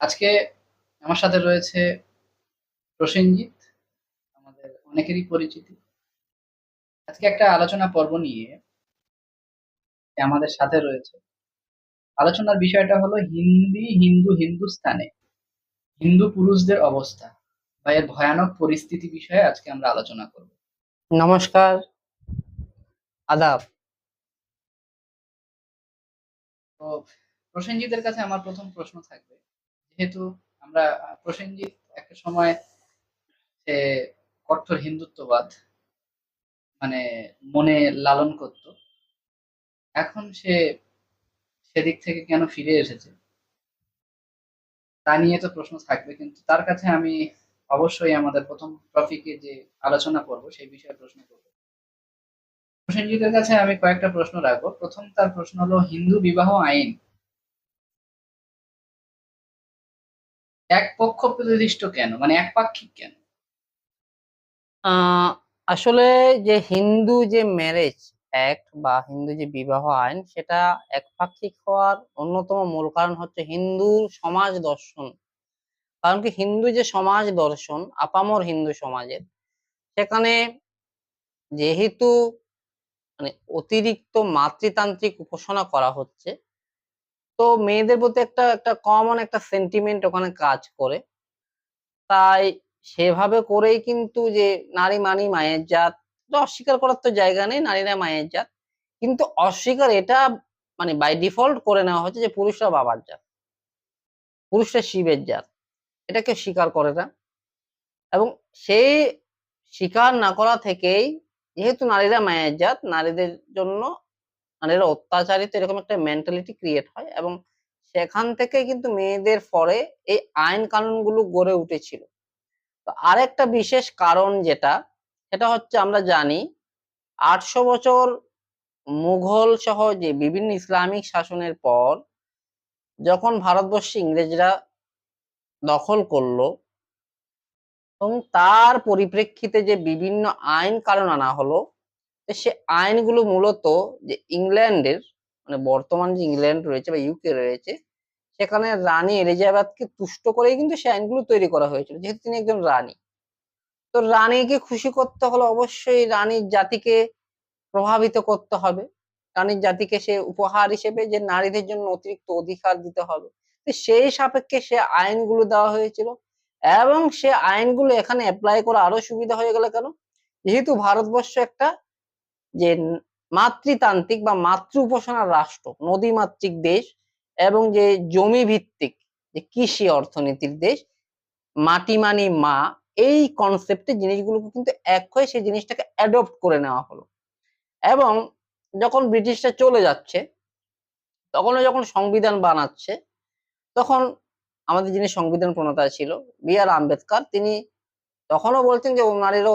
আজকে আমার সাথে রয়েছে প্রসেনজিৎ আমাদের অনেকেরই পরিচিতি। আজকে একটা আলোচনা পর্ব নিয়ে আমাদের সাথে রয়েছে। আলোচনার বিষয়টা হলো হিন্দি হিন্দু হিন্দুস্তানে হিন্দু পুরুষদের অবস্থা বা এর ভয়ানক পরিস্থিতি বিষয়ে আজকে আমরা আলোচনা করব। নমস্কার আদাব। তো প্রসেনজিতের কাছে আমার প্রথম প্রশ্ন থাকবে যেহেতু আমরা প্রসেনজিৎ একটা সময় সে কঠোর হিন্দুত্ববাদ মানে মনে লালন করত। এখন সে সেদিক থেকে কেন ফিরে এসেছে? তা নিয়ে তো প্রশ্ন থাকবে, কিন্তু তার কাছে আমি অবশ্যই আমাদের প্রথম টপিকে যে আলোচনা করব, সেই বিষয়ে প্রশ্ন করব। প্রসেনজিতের কাছে আমি কয়েকটা প্রশ্ন রাখব। প্রথম তার প্রশ্ন হলো, হিন্দু বিবাহ আইন এক পক্ষ প্রতিষ্ঠিত কেন? মানে একপাক্ষিক কেন? আসলে যে হিন্দু যে ম্যারেজ অ্যাক্ট বা হিন্দু যে বিবাহ আইন, সেটা একপাক্ষিক হওয়ার অন্যতম মূল কারণ হচ্ছে হিন্দুর সমাজ দর্শন। কারণ কি হিন্দু যে সমাজ দর্শন, আপামর হিন্দু সমাজের, সেখানে যেহেতু মানে অতিরিক্ত মাতৃতান্ত্রিক উপাসনা করা হচ্ছে তো মেয়েদের প্রতি একটা একটা কমন একটা সেন্টিমেন্ট ওখানে কাজ করে। তাই সেভাবে করেই কিন্তু যে নারী মানি মায়ের জাত। অস্বীকার করার তো জায়গা নেই, নারীরা মায়ের জাত। কিন্তু অস্বীকার এটা মানে বাই ডিফল্ট করে নেওয়া হচ্ছে যে পুরুষরা বাবার জাত। পুরুষরা শিবের জাত। এটাকে স্বীকার করে না। এবং সেই স্বীকার না করা থেকেই যেহেতু নারীরা মায়ের জাত, নারীদের জন্য নারীরা অত্যাচারিত এরকম একটা মেন্টালিটি ক্রিয়েট হয় এবং সেখান থেকে কিন্তু মেয়েদের পরে এই আইন কানুনগুলো গড়ে উঠেছিল। তো আরেকটা বিশেষ কারণ যেটা, সেটা হচ্ছে আমরা জানি আটশো বছর মুঘল সহ যে বিভিন্ন ইসলামিক শাসনের পর যখন ভারতবর্ষে ইংরেজরা দখল করল এবং তার পরিপ্রেক্ষিতে যে বিভিন্ন আইন কানুন আনা হলো সে আইনগুলো মূলত যে ইংল্যান্ডের মানে বর্তমান যে ইংল্যান্ড রয়েছে বা ইউকে রয়েছে, সেখানে রানী এলিজাবেথকে তুষ্ট করেই কিন্তু সে আইনগুলো তৈরি করা হয়েছিল, যেহেতু তিনি একজন রানী। তো রানীকে খুশি করতে হলে অবশ্যই রানীর জাতিকে প্রভাবিত করতে হবে। রানীর জাতিকে সে উপহার হিসেবে যে নারীদের জন্য অতিরিক্ত অধিকার দিতে হবে। তো সেই সাপেক্ষে সে আইনগুলো দেওয়া হয়েছিল এবং সে আইনগুলো এখানে অ্যাপ্লাই করা আরও সুবিধা হয়ে গেল কেন? যেহেতু ভারতবর্ষ একটা যে মাতৃতান্ত্রিক বা মাতৃ উপাসনার রাষ্ট্র, নদীমাতৃক দেশ এবং যে জমি ভিত্তিক যে কৃষি অর্থনীতির দেশ, মাটি মানি মা, এই কনসেপ্টে জিনিসগুলোকে কিন্তু এক হয়ে সেই জিনিসটাকে অ্যাডপ্ট করে নেওয়া হলো। এবং যখন ব্রিটিশরা চলে যাচ্ছে, তখনও যখন সংবিধান বানাচ্ছে, তখন আমাদের যিনি সংবিধান প্রণেতা ছিল, বি আর আম্বেদকর, তিনি তখনও বলতেন যে ও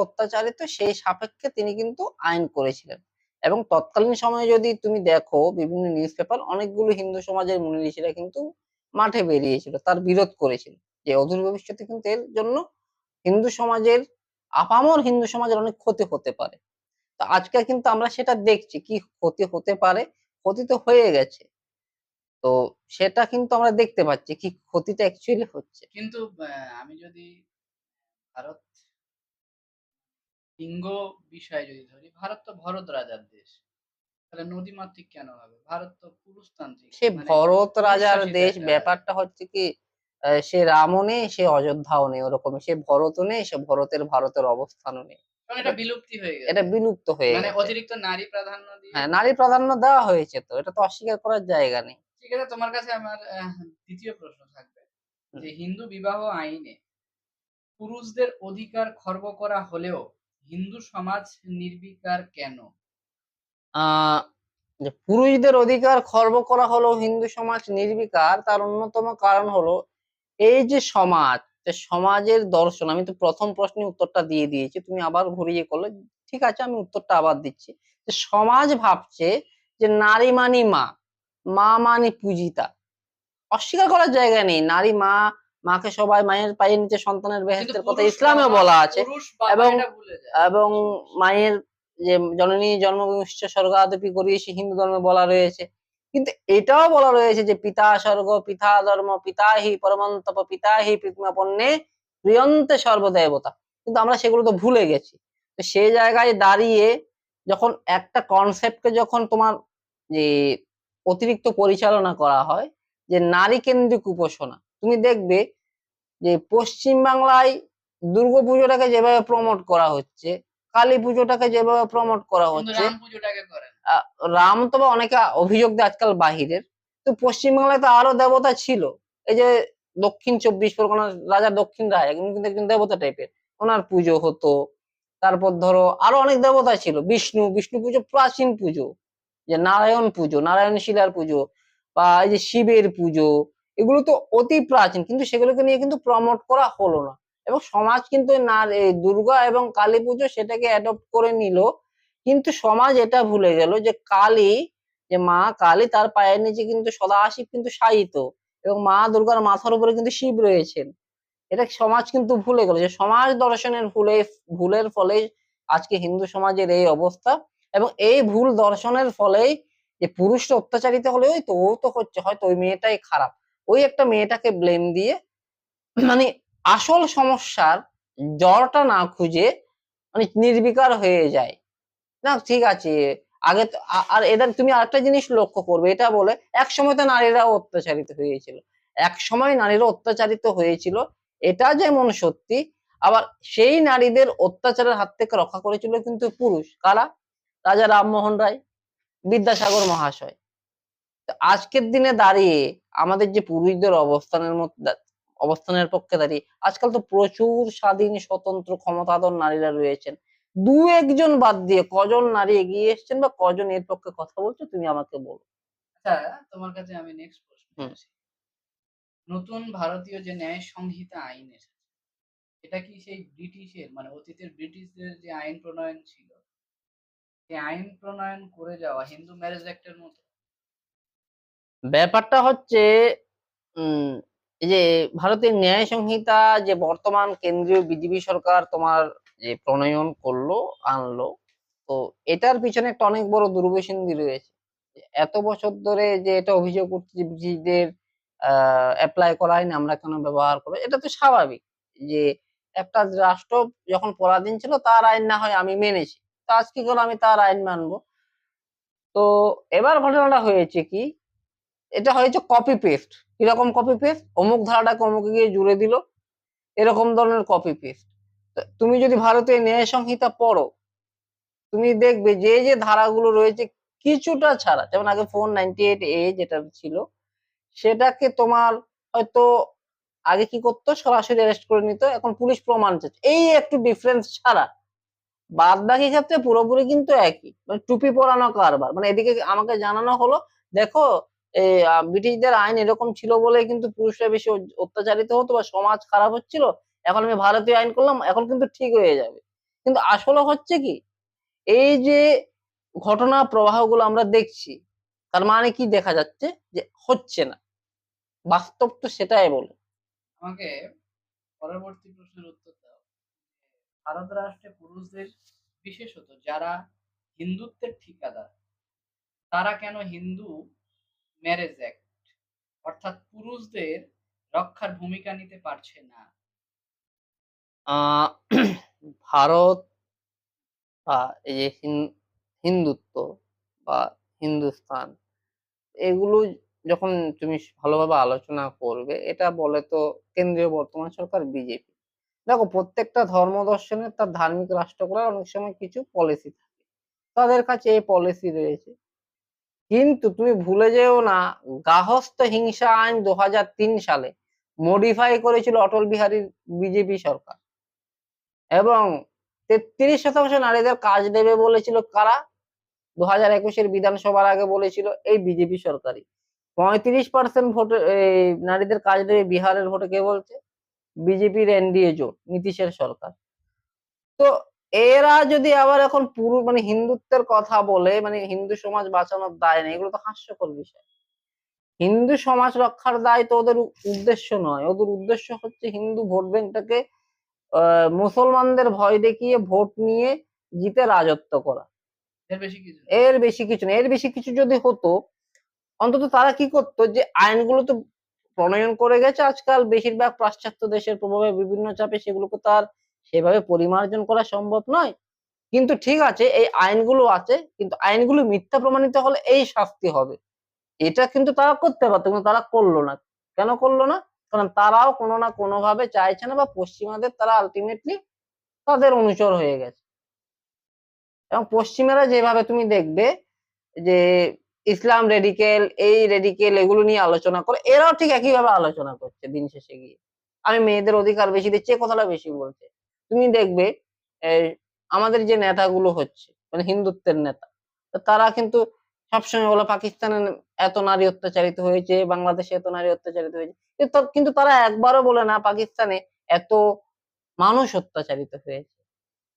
অত্যাচারিত, সেই সাপেক্ষে তিনি কিন্তু আইন করেছিলেন। এবং তৎকালীন সময়ে যদি তুমি দেখো বিভিন্ন নিউজ পেপার অনেকগুলো হিন্দু সমাজের মুনি ঋষিরা কিন্তু মাঠে বেরিয়েছিল, তার বিরোধ করেছিল যে অদূর ভবিষ্যতে কিন্তু এর জন্য হিন্দু সমাজের, আপামর হিন্দু সমাজের অনেক ক্ষতি হতে পারে। তো আজকে কিন্তু আমরা সেটা দেখছি, কি ক্ষতি হতে পারে, ক্ষতি তো হয়ে গেছে। তো সেটা কিন্তু আমরা দেখতে পাচ্ছি, কি ক্ষতিটা অ্যাকচুয়ালি হচ্ছে। কিন্তু আমি যদি ভারত লিঙ্গ বিষয় যদি ধরি ভারত তো ভরত রাজার দেশ। তাহলে নদীমাতৃক কেন হবে? ভারত তো পুরুষতান্ত্রিক। সে মানে ভরত রাজার দেশ ব্যাপারটা হচ্ছে কি সে রামও নেই সে অযোধ্যাও নেই ওরকম সে ভরতও নেই সে ভরতের ভারতের অবস্থানও নেই। এটা বিলুপ্তি হয়ে গেছে। এটা বিলুপ্ত হয়ে মানে অতিরিক্ত নারী প্রাধান্য দিয়ে হ্যাঁ নারী প্রাধান্য দেওয়া হয়েছে তো এটা তো অস্বীকার করার জায়গা নেই। ঠিক আছে তোমার কাছে আমার দ্বিতীয় প্রশ্ন থাকবে। যে হিন্দু বিবাহ আইনে পুরুষদের অধিকার খর্ব করা হলেও হিন্দু সমাজ নির্বিকার কেন? পুরুষদের অধিকার খর্ব করা হলো হিন্দু সমাজ নির্বিকার, তার অন্যতম কারণ হলো এই যে সমাজ সমাজের দর্শন, আমি তো প্রথম প্রশ্নের উত্তরটা দিয়ে দিয়েছি, তুমি আবার ঘুরিয়ে করলে, ঠিক আছে, আমি উত্তরটা আবার দিচ্ছি। যে সমাজ ভাবছে যে নারী মানি মা মা মানি পূজিতা। অস্বীকার করার জায়গা নেই, নারী মা মাকে সবাই মায়ের পায়ের নিচে সন্তানের বেহেস্তের কথা পুরুষ ইসলামেও বলা আছে। এবং- এবং মায়ের যে জননী উচ্চ স্বর্গাদপি করিয়েছে হিন্দু ধর্মে বলা রয়েছে। কিন্তু এটাও বলা রয়েছে যে পিতা স্বর্গ পিতা ধর্ম পিতা হি পরমন্তপ পিতা হি পৃথিমাপন্নে প্রিয়ন্তে সর্বদেবতা। কিন্তু আমরা সেগুলো তো ভুলে গেছি। তো সেই জায়গায় দাঁড়িয়ে যখন একটা কনসেপ্টকে যখন তোমার যে অতিরিক্ত পরিচালনা করা হয় যে নারী কেন্দ্রিক উপাসনা তুমি দেখবে যে পশ্চিম বাংলায় দুর্গাপুজোটাকে যেভাবে প্রমোট করা হচ্ছে কালী পুজোটাকে যেভাবে প্রমোট করা হচ্ছে রাম পুজোটাকে করেন আহ, রাম তো বা অনেকে অভিযোগ দেয় আজকাল বাহিরের তো পশ্চিমবাংলায় তো আরও দেবতা ছিল। এই যে দক্ষিণ চব্বিশ পরগনা রাজা দক্ষিণ রায় কিন্তু একজন দেবতা টাইপের ওনার পুজো হতো। তারপর ধরো আরও অনেক দেবতা ছিল বিষ্ণু বিষ্ণু পুজো প্রাচীন পুজো যে নারায়ণ পুজো নারায়ণ শিলার পুজো বা এই যে শিবের পুজো এগুলো তো অতি প্রাচীন, কিন্তু সেগুলোকে নিয়ে কিন্তু প্রমোট করা হলো না। এবং সমাজ কিন্তু না দুর্গা এবং কালী পুজো সেটাকে অ্যাডপ্ট করে নিল, কিন্তু সমাজ এটা ভুলে গেল যে কালী, যে মা কালী তার পায়ের নিচে কিন্তু সদাশিব কিন্তু শায়িত এবং মা দুর্গার মাথার উপরে কিন্তু শিব রয়েছেন। এটা সমাজ কিন্তু ভুলে গেল যে সমাজ দর্শনের ভুলে, ভুলের ফলে আজকে হিন্দু সমাজের এই অবস্থা এবং এই ভুল দর্শনের ফলেই যে পুরুষরা অত্যাচারিত হলে ওই তো, ও তো হচ্ছে হয়তো ওই মেয়েটাই খারাপ। ওই একটা মেয়েটাকে ব্লেম দিয়ে মানে আসল সমস্যার জড়টা না খুঁজে মানে নির্বিকার হয়ে যায়। না, ঠিক আছে, আগে তো- আর এটা তুমি আরেকটা জিনিস লক্ষ্য করবে, এটা বলে এক সময় তো নারীরাও অত্যাচারিত হয়েছিল। এক সময় নারীরা অত্যাচারিত হয়েছিল, এটা যেমন সত্যি, আবার সেই নারীদের অত্যাচারের হাত থেকে রক্ষা করেছিল কিন্তু পুরুষ। কারা? রাজা রামমোহন রায়, বিদ্যাসাগর মহাশয়। আজকের দিনে দাঁড়িয়ে আমাদের যে পুরুষদের অবস্থানের মধ্যে অবস্থানের পক্ষে দাঁড়িয়ে আজকাল তো প্রচুর স্বাধীন স্বতন্ত্র ক্ষমতাধর নারীরা রয়েছেন। দু একজন বাদ দিয়ে কজন নারী এগিয়ে এসেছেন বা কজন এর পক্ষে কথা বলছো তুমি আমাকে বলো। আচ্ছা তোমার কাছে আমি নেক্সট প্রশ্ন নতুন ভারতীয় যে ন্যায় সংহিতা আইন এসেছে এটা কি সেই ব্রিটিশের মানে অতীতের ব্রিটিশদের যে আইন প্রণয়ন ছিল সেই আইন প্রণয়ন করে যাওয়া হিন্দু ম্যারেজ অ্যাক্টের মতো ব্যাপারটা হচ্ছে যে ভারতের ন্যায় সংহিতা, যে বর্তমান কেন্দ্রীয় বিজেপি সরকার তোমার যে প্রণয়ন করল, আনলো, তো এটার পিছনে একটা অনেক বড় দুর্বসন্ধি রয়েছে। এত বছর ধরে যে এটা অভিযোগ করছে যে ব্রিটিশদের অ্যাপ্লাই করা আইন আমরা কেন ব্যবহার করব? এটা তো স্বাভাবিক যে একটা রাষ্ট্র যখন পরাধীন ছিল, তার আইন না হয় আমি মেনেছি। তো আজকে গেল আমি তার আইন মানবো। তো এবার ঘটনাটা হয়েছে কি এটা হয়েছে কপি পেস্ট কীরকম কপি পেস্ট অমুক ধারাটাকে অমুকে গিয়ে জুড়ে দিল। এরকম ধরনের কপি পেস্ট তুমি যদি ভারতের ন্যায় সংহিতা পড়ো, তুমি দেখবে যে যে ধারাগুলো রয়েছে কিছুটা ছাড়া, যেমন আগে ফোর নাইনটি এইট এ যেটা ছিল, সেটাকে তোমার হয়তো আগে কি করতো? সরাসরি অ্যারেস্ট করে নিত। এখন পুলিশ প্রমাণ চাচ্ছে এই একটু ডিফারেন্স ছাড়া। বাদ বাকি ক্ষেত্রে পুরোপুরি কিন্তু একই। মানে টুপি পরানো কারবার। মানে এদিকে আমাকে জানানো হলো, দেখো ব্রিটিশদের আইন এরকম ছিল বলে কিন্তু পুরুষরা বেশি অত্যাচারিত হতো বা সমাজ খারাপ হচ্ছিল। এখন আমি ভারতীয় আইন করলাম, এখন কিন্তু ঠিক হয়ে যাবে। কিন্তু আসলে হচ্ছে কি, এই যে ঘটনা প্রবাহগুলো আমরা দেখছি, তার মানে কি দেখা যাচ্ছে? যে হচ্ছে না। বাস্তব তো সেটাই বলে। আমাকে পরবর্তী প্রশ্নের উত্তর দাও। ভারত রাষ্ট্রে পুরুষদের, বিশেষত যারা হিন্দুত্বের ঠিকাদার, তারা কেন হিন্দু ম্যারেজ অ্যাক্ট অর্থাৎ পুরুষদের রক্ষার ভূমিকা নিতে পারছে না। ভারত বা এই যে হিন্দুত্ব বা হিন্দুস্তান এগুলো যখন তুমি ভালোভাবে আলোচনা করবে, এটা বলে তো কেন্দ্রীয় বর্তমান সরকার বিজেপি। দেখো, প্রত্যেকটা ধর্ম দর্শনের তার ধার্মিক রাষ্ট্র করার অনেক সময় কিছু পলিসি থাকে। তাদের কাছে এই পলিসি রয়েছে। কিন্তু তুমি ভুলে যেও না গাহস্থ হিংসা আইন দু হাজার তিন সালে মডিফাই করেছিল অটল বিহারী বিজেপি সরকার। এবং তেত্রিশ শতাংশ নারীদের কাজ দেবে বলেছিল কারা? দু হাজার একুশের বিধানসভার আগে বলেছিল এই বিজেপি সরকারই। পঁয়ত্রিশ পার্সেন্ট ভোটে নারীদের কাজ দেবে বিহারের ভোটে কে বলছে? বিজেপির এনডিএ জোট, নীতিশের সরকার। তো এরা যদি আবার এখন পুরো মানে হিন্দুত্বের কথা বলে মানে হিন্দু সমাজ বাঁচানোর দায় নেই এগুলো তো হাস্যকর বিষয়। হিন্দু সমাজ রক্ষার দায় তো ওদের উদ্দেশ্য নয়। ওদের উদ্দেশ্য হচ্ছে হিন্দু ভোট ব্যাংকটাকে মুসলমানদের ভয় দেখিয়ে ভোট নিয়ে জিতে রাজত্ব করা। এর বেশি কিছু না। এর বেশি কিছু যদি হতো অন্তত তারা কি করতো যে আইনগুলো তো প্রণয়ন করে গেছে আজকাল বেশিরভাগ পাশ্চাত্য দেশের প্রভাবে বিভিন্ন চাপে সেগুলোকে তো আর সেভাবে পরিমার্জন করা সম্ভব নয়। কিন্তু ঠিক আছে, এই আইনগুলো আছে, কিন্তু আইনগুলো মিথ্যা প্রমাণিত হলে এই শাস্তি হবে। এটা কিন্তু তারা করতে পারতো, কিন্তু তারা করল না। কেন করল না? কারণ তারাও কোনো না কোনোভাবে চাইছে না বা পশ্চিমাদের তারা আলটিমেটলি তাদের অনুচর হয়ে গেছে। এবং পশ্চিমেরা যেভাবে তুমি দেখবে যে ইসলাম রেডিকেল এই রেডিকেল এগুলো নিয়ে আলোচনা করে, এরাও ঠিক একইভাবে আলোচনা করছে দিন শেষে গিয়ে। আমি মেয়েদের অধিকার বেশি দিচ্ছি কথাটা বেশি বলছে। তুমি দেখবে আমাদের যে নেতাগুলো হচ্ছে মানে হিন্দুত্বের নেতা তারা কিন্তু সবসময় বলে পাকিস্তানে এত নারী অত্যাচারিত হয়েছে, বাংলাদেশে এত নারী অত্যাচারিত হয়েছে। কিন্তু তারা একবারও বলে না পাকিস্তানে এত মানুষ অত্যাচারিত হয়েছে,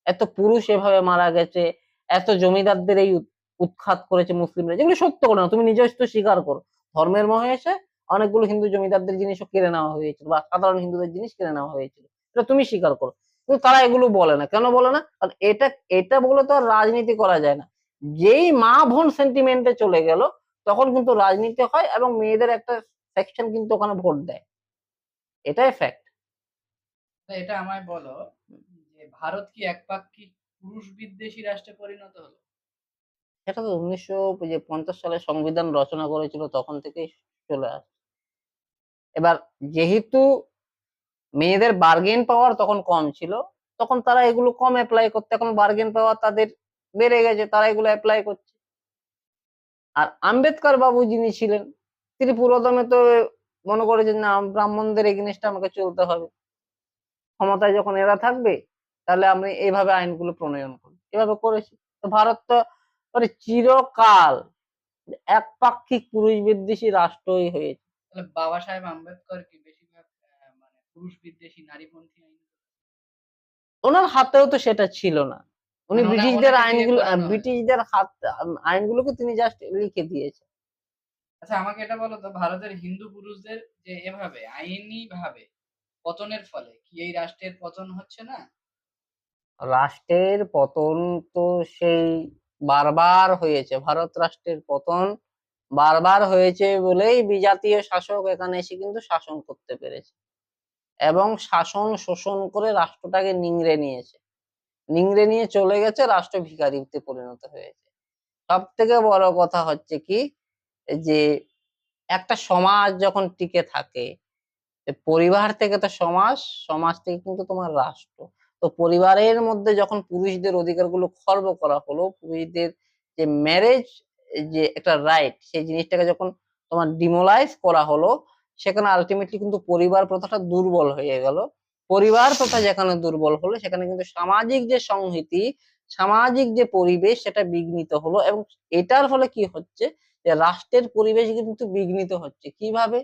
এত পুরুষ এভাবে মারা গেছে, এত জমিদারদের এই উৎ- উৎখাত করেছে মুসলিমরা, যেগুলো সত্য করে না, তুমি নিজেও তো স্বীকার করো। ধর্মের মহেশে অনেকগুলো হিন্দু জমিদারদের জিনিসও কেড়ে নেওয়া হয়েছিল, বা সাধারণ হিন্দুদের জিনিস কেড়ে নেওয়া হয়েছিল, এটা তুমি স্বীকার করো। কিন্তু তারা এগুলো বলে না। কেন বলে না? কারণ এটা এটা বলে তো আর রাজনীতি করা যায় না। যেই মা বোন সেন্টিমেন্টে চলে গেল তখন কিন্তু রাজনীতি হয় এবং মেয়েদের একটা সেকশন কিন্তু ওখানে ভোট দেয়। এটাই ফ্যাক্ট এটা আমায় বলো যে ভারত কি একপাক্ষিক পুরুষ বিদ্বেষী রাষ্ট্রে পরিণত হলো? সেটা তো উনিশশো যে পঞ্চাশ সালে সংবিধান রচনা করেছিল তখন থেকেই চলে আসে। এবার যেহেতু মেয়েদের বার্গেন পাওয়ার তখন কম ছিল। তখন তারা এগুলো কম অ্যাপ্লাই করতে, এখন বার্গেন পাওয়ার তাদের বেড়ে গেছে, তারা এগুলো অ্যাপ্লাই করছে। আর আম্বেদকর বাবু যিনি ছিলেন, তিনি পুরোদমে তো মনে করেছেন না ব্রাহ্মণদের এগেনস্টে আমাকে চলতে হবে। ক্ষমতায় যখন এরা থাকবে, তাহলে আমি এইভাবে আইনগুলো প্রণয়ন করি এভাবে করেছি। তো ভারত তো মানে চিরকাল একপাক্ষিক পুরুষ বিদ্বেষী রাষ্ট্রই হয়েছে। বাবা সাহেব আম্বেদকর কি পুরুষ বিদ্বেষী নারীপন্থী আইন ওনার হাতেও তো সেটা ছিল না। উনি মানে ব্রিটিশদের আইনগুলো ব্রিটিশদের হাত আইনগুলোকে তিনি জাস্ট লিখে দিয়েছে। আচ্ছা আমাকে এটা বলো তো ভারতের হিন্দু পুরুষদের যে এভাবে আইনি ভাবে পতনের ফলে কি এই রাষ্ট্রের পতন হচ্ছে না? রাষ্ট্রের পতন তো সেই বারবার হয়েছে। ভারত রাষ্ট্রের পতন বারবার হয়েছে বলেই বিজাতীয় শাসক এখানে এসে কিন্তু শাসন করতে পেরেছে। এবং শাসন শোষণ করে রাষ্ট্রটাকে নিংড়ে নিয়েছে। নিংড়ে নিয়ে চলে গেছে, রাষ্ট্র ভিখারিতে পরিণত হয়েছে। সব থেকে বড় কথা হচ্ছে কি, যে একটা সমাজ যখন টিকে থাকে পরিবার থেকে তো সমাজ সমাজ থেকে কিন্তু তোমার রাষ্ট্র। তো পরিবারের মধ্যে যখন পুরুষদের অধিকারগুলো খর্ব করা হলো, পুরুষদের যে ম্যারেজ যে একটা রাইট সেই জিনিসটাকে যখন তোমার ডিমোলাইজ করা হলো সেখানে আলটিমেটলি কিন্তু পরিবার প্রথাটা দুর্বল হয়ে গেল। পরিবার প্রথা যেখানে দুর্বল হলো, সেখানে কিন্তু সামাজিক যে সংহতি, সামাজিক যে পরিবেশ, সেটা বিঘ্নিত হলো এবং এটার ফলে কি হচ্ছে যে রাষ্ট্রের পরিবেশ কিন্তু বিঘ্নিত হচ্ছে। কীভাবে?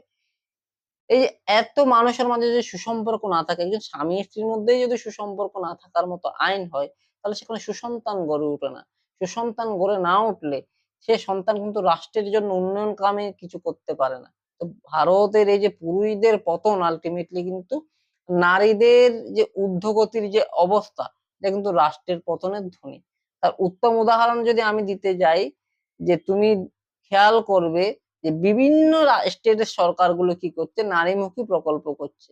এই যে এত মানুষের মাঝে যদি সুসম্পর্ক না থাকে, একজন স্বামী স্ত্রীর মধ্যেই যদি সুসম্পর্ক না থাকার মতো আইন হয়, তাহলে সেখানে সুসন্তান গড়ে ওঠে না। সুসন্তান গড়ে না উঠলে সে সন্তান কিন্তু রাষ্ট্রের জন্য উন্নয়ন কামে কিছু করতে পারে না। ভারতের এই যে পুরুষদের পতন আলটিমেটলি কিন্তু নারীদের যে ঊর্ধ্বগতির যে অবস্থা, এটা কিন্তু রাষ্ট্রের পতনের ধ্বনি। তার উত্তম উদাহরণ যদি আমি দিতে যাই, যে তুমি খেয়াল করবে যে বিভিন্ন স্টেটের সরকারগুলো কি করছে, নারীমুখী প্রকল্প করছে।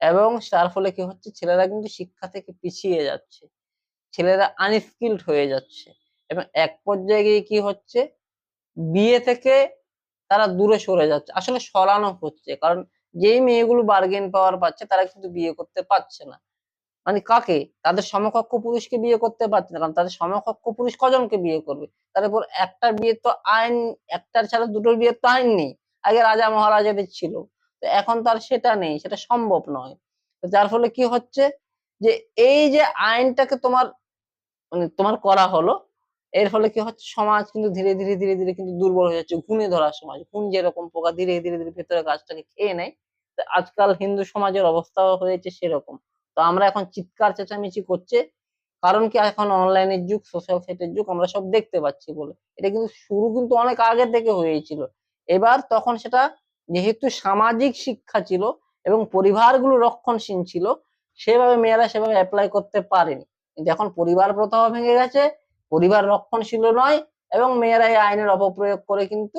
এবং তার ফলে কি হচ্ছে, ছেলেরা কিন্তু শিক্ষা থেকে পিছিয়ে যাচ্ছে। ছেলেরা আনস্কিল্ড হয়ে যাচ্ছে। এবং এক পর্যায়ে গিয়ে কি হচ্ছে, বিয়ে থেকে তারা দূরে সরে যাচ্ছে। আসলে সরানো হচ্ছে, কারণ যেই মেয়েগুলো বার্গেন পাওয়ার পাচ্ছে, তারা কিন্তু বিয়ে করতে পারছে না। মানে কাকে? তাদের সমকক্ষ পুরুষকে বিয়ে করতে পারছে না, কারণ তাদের সমকক্ষ পুরুষ কজনকে বিয়ে করবে? তারপর একটা বিয়ে তো আইন, একটার ছাড়া দুটোর বিয়ের তো আইন নেই। আগে রাজা মহারাজাদের ছিল। তো এখন তার সেটা নেই, সেটা সম্ভব নয়। যার ফলে কি হচ্ছে? যে এই যে আইনটাকে তোমার মানে তোমার করা হলো এর ফলে কি হচ্ছে? সমাজ কিন্তু ধীরে ধীরে ধীরে ধীরে কিন্তু দুর্বল হয়ে যাচ্ছে, ঘুণে ধরা সমাজ, ঘুণ যেরকম পোকা ধীরে ধীরে ধীরে ভেতরে গাছটাকে খেয়ে নেয় আজকাল হিন্দু সমাজের অবস্থাও হয়েছে সেরকম। তো আমরা এখন চিৎকার, চেঁচামেচি করছে, কারণ কি এখন অনলাইনের যুগ, সোশ্যাল সাইটের যুগ, আমরা সব দেখতে পাচ্ছি বলে। এটা কিন্তু শুরু কিন্তু অনেক আগে থেকে হয়েছিল। এবার তখন সেটা যেহেতু সামাজিক শিক্ষা ছিল এবং পরিবারগুলো রক্ষণশীল ছিল, সেভাবে মেয়েরা সেভাবে অ্যাপ্লাই করতে পারেনি। কিন্তু এখন পরিবার প্রথাও ভেঙে গেছে পরিবার রক্ষণশীল নয় এবং মেয়েরা এই আইনের অপপ্রয়োগ করে কিন্তু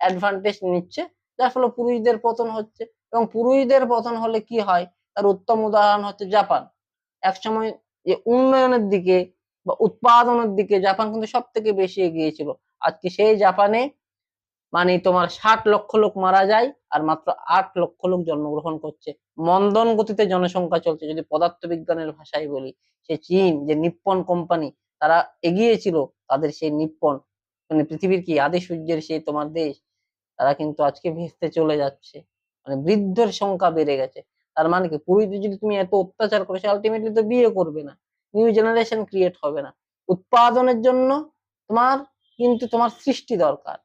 অ্যাডভান্টেজ নিচ্ছে, যার ফলে পুরুষদের পতন হচ্ছে এবং পুরুষদের পতন হলে কি হয়? তার উত্তম উদাহরণ হচ্ছে জাপান। একসময় যে উন্নয়নের দিকে বা উৎপাদনের দিকে জাপান কিন্তু সব থেকে বেশি এগিয়েছিল আজকে সেই জাপানে মানে তোমার ষাট লক্ষ লোক মারা যায় আর মাত্র আট লক্ষ লোক জন্মগ্রহণ করছে। মন্দন গতিতে জনসংখ্যা চলছে। যদি পদার্থবিজ্ঞানের ভাষায় বলি, সে চীন, যে নিপ্পন কোম্পানি তারা এগিয়েছিল তাদের সেই নিপ্পন মানে পৃথিবীর কি আদি সূর্যের সেই তোমার দেশ, তারা কিন্তু আজকে ভেস্তে চলে যাচ্ছে। মানে বৃদ্ধের সংখ্যা বেড়ে গেছে। তার মানে কি? পুরুষদের যদি তুমি এত অত্যাচার করো, সে আলটিমেটলি তো বিয়ে করবে না। নিউ জেনারেশন ক্রিয়েট হবে না। উৎপাদনের জন্য তোমার কিন্তু তোমার সৃষ্টি দরকার।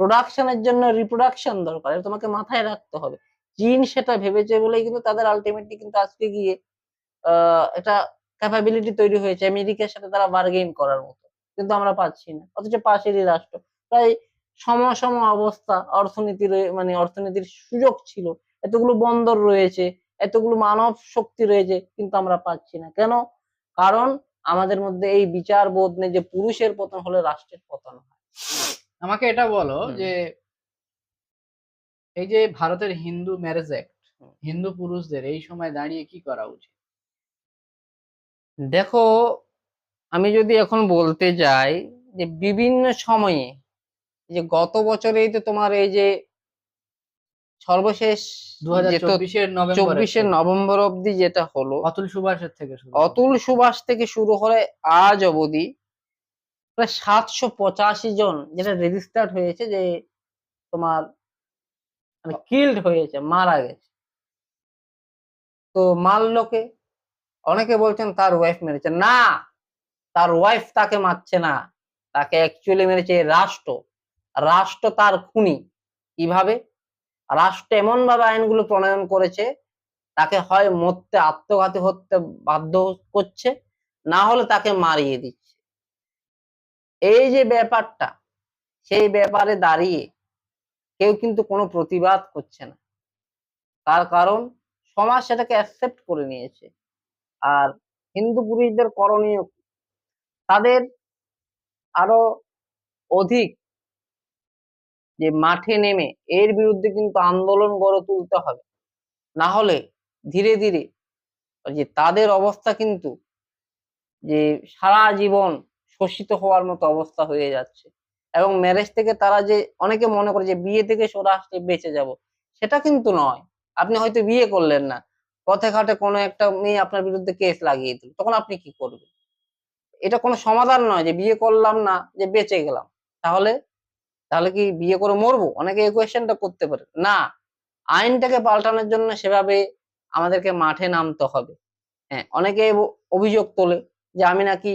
প্রোডাকশনের জন্য রিপ্রোডাকশন দরকার। এটা তোমাকে মাথায় রাখতে হবে। চীন সেটা ভেবেছে বলেই কিন্তু তাদের আলটিমেটলি কিন্তু আজকে গিয়ে, আহ একটা ক্যাপাবিলিটি তৈরি হয়েছে আমেরিকার সাথে তারা বার্গেইন করার মতো। কিন্তু আমরা পাচ্ছি না। অথচ পাশেরই রাষ্ট্র। তাই সম সম অবস্থা অর্থনীতির মানে অর্থনীতির সুযোগ ছিল। এতগুলো বন্দর রয়েছে এতগুলো মানব শক্তি রয়েছে কিন্তু আমরা পাচ্ছি না। কেন? কারণ আমাদের মধ্যে এই বিচার বোধ নেই যে পুরুষের পতন হলে রাষ্ট্রের পতন হয়। আমাকে এটা বলো যে এই যে ভারতের হিন্দু ম্যারেজ অ্যাক্ট হিন্দু পুরুষদের এই সময় দাঁড়িয়ে কি করা উচিত? দেখো আমি যদি এখন বলতে যাই যে বিভিন্ন সময়ে যে গত বছরেই তো তোমার এই যে সর্বশেষ চব্বিশের নভেম্বর চব্বিশে নভেম্বর অবধি যেটা হলো অতুল সুভাষের থেকে অতুল সুভাষ থেকে শুরু করে আজ অবধি প্রায় সাতশো পঁচাশি জন যেটা রেজিস্টার্ড হয়েছে যে তোমার মানে কিল্ড হয়েছে মারা গেছে। তো মারলোকে অনেকে বলছেন তার ওয়াইফ মেরেছে। না, তার ওয়াইফ তাকে মারছে না। তাকে অ্যাকচুয়ালি মেরেছে রাষ্ট্র। রাষ্ট্র তার খুনি। কীভাবে? রাষ্ট্র এমন ভাবে আইনগুলো প্রণয়ন করেছে, তাকে হয় মরতে, আত্মঘাতী হতে বাধ্য করছে, না হলে তাকে মারিয়ে দিচ্ছে। এই যে ব্যাপারটা, সেই ব্যাপারে দাঁড়িয়ে কেউ কিন্তু কোনো প্রতিবাদ করছে না। তার কারণ সমাজ সেটাকে অ্যাকসেপ্ট করে নিয়েছে। আর হিন্দু পুরুষদের করণীয়? তাদের আরও অধিক যে মাঠে নেমে এর বিরুদ্ধে কিন্তু আন্দোলন গড়ে তুলতে হবে না হলে ধীরে ধীরে যে তাদের অবস্থা কিন্তু যে সারা জীবন শোষিত হওয়ার মতো অবস্থা হয়ে যাচ্ছে এবং ম্যারেজ থেকে তারা যে অনেকে মনে করে যে বিয়ে থেকে সোজা আসলে বেঁচে যাব, সেটা কিন্তু নয় আপনি হয়তো বিয়ে করলেন না পথে ঘাটে কোনো একটা মেয়ে আপনার বিরুদ্ধে কেস লাগিয়ে দিল, তখন আপনি কি করবেন? এটা কোনো সমাধান নয় যে বিয়ে করলাম না, যে বেঁচে গেলাম। তাহলে তাহলে কি বিয়ে করে মরবো? অনেকে এই কোয়েশ্চেনটা করতে পারে। না, আইনটাকে পাল্টানোর জন্য সেভাবে আমাদেরকে মাঠে নামতে হবে। হ্যাঁ অনেকে অভিযোগ তোলে যে আমি নাকি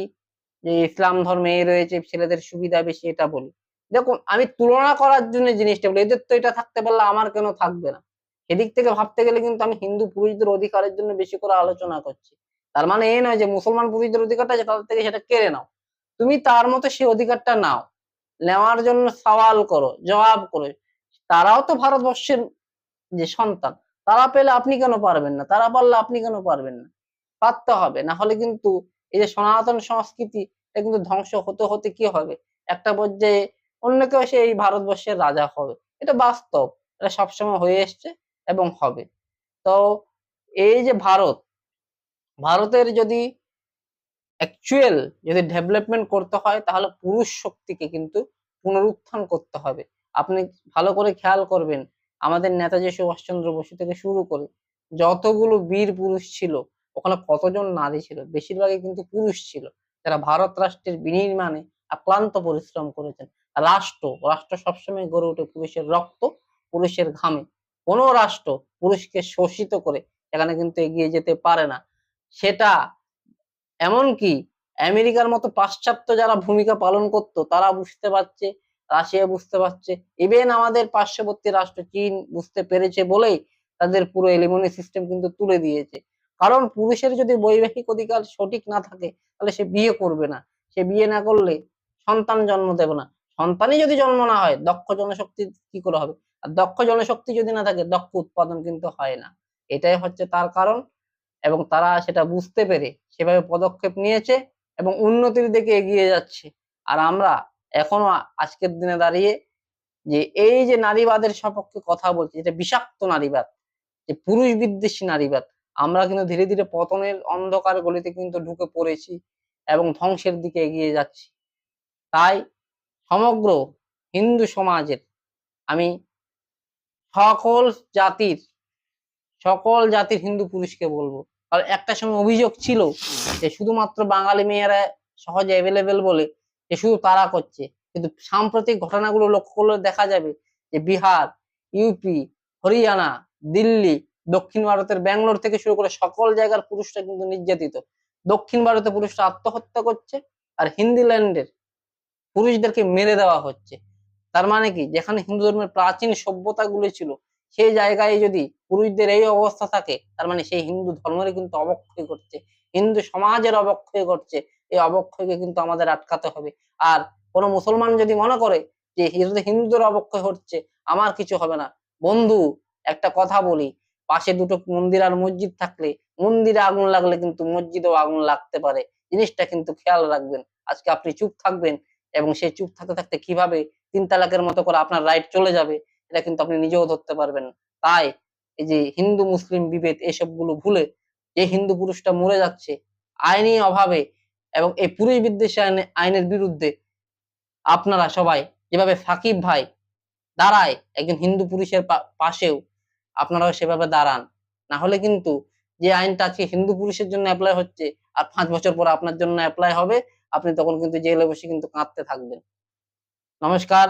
যে ইসলাম ধর্মে রয়েছে, ছেলেদের সুবিধা বেশি, এটা বলি। দেখুন, আমি তুলনা করার জন্য জিনিসটা বলি, এদের তো এটা থাকতে পারলে আমার কেন থাকবে না? এদিক থেকে ভাবতে গেলে কিন্তু আমি হিন্দু পুরুষদের অধিকারের জন্য বেশি করে আলোচনা করছি। তার মানে এই নয় যে মুসলমান পুরুষদের অধিকারটা তাদের থেকে সেটা কেড়ে নাও। তুমি তার মতো সেই অধিকারটা নাও। নেওয়ার জন্য সওয়াল করো, জবাব করো। তারাও তো ভারতবর্ষের যে সন্তান, তারা পেলে আপনি কেন পারবেন না? তারা পারলে আপনি কেন পারবেন না? পারতে হবে, না হলে কিন্তু এই যে সনাতন সংস্কৃতি, এটা কিন্তু ধ্বংস হতে হতে কি হবে? একটা পর্যায়ে অন্য কেউ সে এই ভারতবর্ষের রাজা হবে। এটা বাস্তব। এটা সবসময় হয়ে এসছে। এবং হবে। তো এই যে ভারত, ভারতের যদি অ্যাকচুয়াল যদি ডেভেলপমেন্ট করতে হয়, তাহলে পুরুষ শক্তিকে কিন্তু পুনরুত্থান করতে হবে। আপনি ভালো করে খেয়াল করবেন, আমাদের নেতাজি সুভাষচন্দ্র বসু থেকে শুরু করে যতগুলো বীর পুরুষ ছিল, ওখানে কতজন নারী ছিল, বেশিরভাগই কিন্তু পুরুষ ছিল। যারা ভারত রাষ্ট্রের বিনির্মাণে আক্লান্ত পরিশ্রম করেছেন। রাষ্ট্র রাষ্ট্র সবসময় গড়ে ওঠে পুরুষের রক্ত, পুরুষের ঘামে। কোনো রাষ্ট্র পুরুষকে শোষিত করে এখানে কিন্তু এগিয়ে যেতে পারে না। সেটা এমনকি আমেরিকার মতো পাশ্চাত্য যারা ভূমিকা পালন করত, তারা বুঝতে পারছে, রাশিয়া বুঝতে পারছে। ইভেন আমাদের পার্শ্ববর্তী রাষ্ট্র চীন বুঝতে পেরেছে বলেই তাদের পুরো এলিমনি সিস্টেম কিন্তু তুলে দিয়েছে। কারণ পুরুষের যদি বৈবাহিক অধিকার সঠিক না থাকে, তাহলে সে বিয়ে করবে না। সে বিয়ে না করলে সন্তান জন্ম দেবে না। সন্তানই যদি জন্ম না হয়, দক্ষ জনশক্তি কি করে হবে? আর দক্ষ জনশক্তি যদি না থাকে, দক্ষ উৎপাদন কিন্তু হয় না। এটাই হচ্ছে তার কারণ এবং তারা সেটা বুঝতে পেরে সেভাবে পদক্ষেপ নিয়েছে এবং উন্নতির দিকে এগিয়ে যাচ্ছে। আর আমরা এখনও আজকের দিনে দাঁড়িয়ে যে এই যে নারীবাদের সপক্ষে কথা বলছে, যেটা বিষাক্ত নারীবাদ, যে পুরুষ বিদ্বেষী নারীবাদ, আমরা কিন্তু ধীরে ধীরে পতনের অন্ধকার গলিতে কিন্তু ঢুকে পড়েছি এবং ধ্বংসের দিকে এগিয়ে যাচ্ছি। তাই সমগ্র হিন্দু সমাজের আমি সকল জাতির সকল জাতির হিন্দু পুরুষকে বলব। আর একটা সময় অভিযোগ ছিল যে শুধুমাত্র বাঙালি মেয়েরা সহজে অ্যাভেলেবেল বলে, যে শুধু তারা করছে। কিন্তু সাম্প্রতিক ঘটনাগুলো লক্ষ্য করলে দেখা যাবে যে বিহার ইউপি হরিয়ানা, দিল্লি, দক্ষিণ ভারতের ব্যাঙ্গালোর থেকে শুরু করে সকল জায়গার পুরুষরা কিন্তু নির্যাতিত। দক্ষিণ ভারতে পুরুষরা আত্মহত্যা করছে আর হিন্দি ল্যান্ডের পুরুষদেরকে মেরে দেওয়া হচ্ছে। তার মানে কি? যেখানে হিন্দু ধর্মের প্রাচীন সভ্যতাগুলো ছিল, সেই জায়গায় যদি পুরুষদের এই অবস্থা থাকে, তার মানে সেই হিন্দু ধর্মের কিন্তু অবক্ষয় করছে হিন্দু সমাজের অবক্ষয় করছে এই অবক্ষয়কে কিন্তু আমাদের আটকাতে হবে। আর কোনো মুসলমান যদি মনে করে যে হিন্দুদের অবক্ষয় হচ্ছে আমার কিছু হবে না। বন্ধু, একটা কথা বলি। পাশে দুটো মন্দির আর মসজিদ থাকলে মন্দিরে আগুন লাগলে কিন্তু মসজিদেও আগুন লাগতে পারে। জিনিসটা কিন্তু খেয়াল রাখবেন। আজকে আপনি চুপ থাকবেন এবং সেই চুপ থাকতে থাকতে কীভাবে তিন তালাকের মতো করে আপনার রাইট চলে যাবে, এটা কিন্তু আপনি নিজেও ধরতে পারবেন তাই এই যে হিন্দু, মুসলিম বিভেদ এসবগুলো ভুলে যে হিন্দু পুরুষটা মরে যাচ্ছে, আইনি অভাবে এবং এই পুরুষ বিদ্বেষী আইনে, আইনের বিরুদ্ধে আপনারা সবাই যেভাবে সাকিব ভাই দাঁড়ায়, একজন হিন্দু পুরুষের পাশেও আপনারাও সেভাবে দাঁড়ান। না হলে কিন্তু যে আইনটা আজকে হিন্দু পুরুষের জন্য অ্যাপ্লাই হচ্ছে, আর পাঁচ বছর পর আপনার জন্য অ্যাপ্লাই হবে, আপনি তখন কিন্তু জেলে বসে কিন্তু কাঁদতে থাকবেন। নমস্কার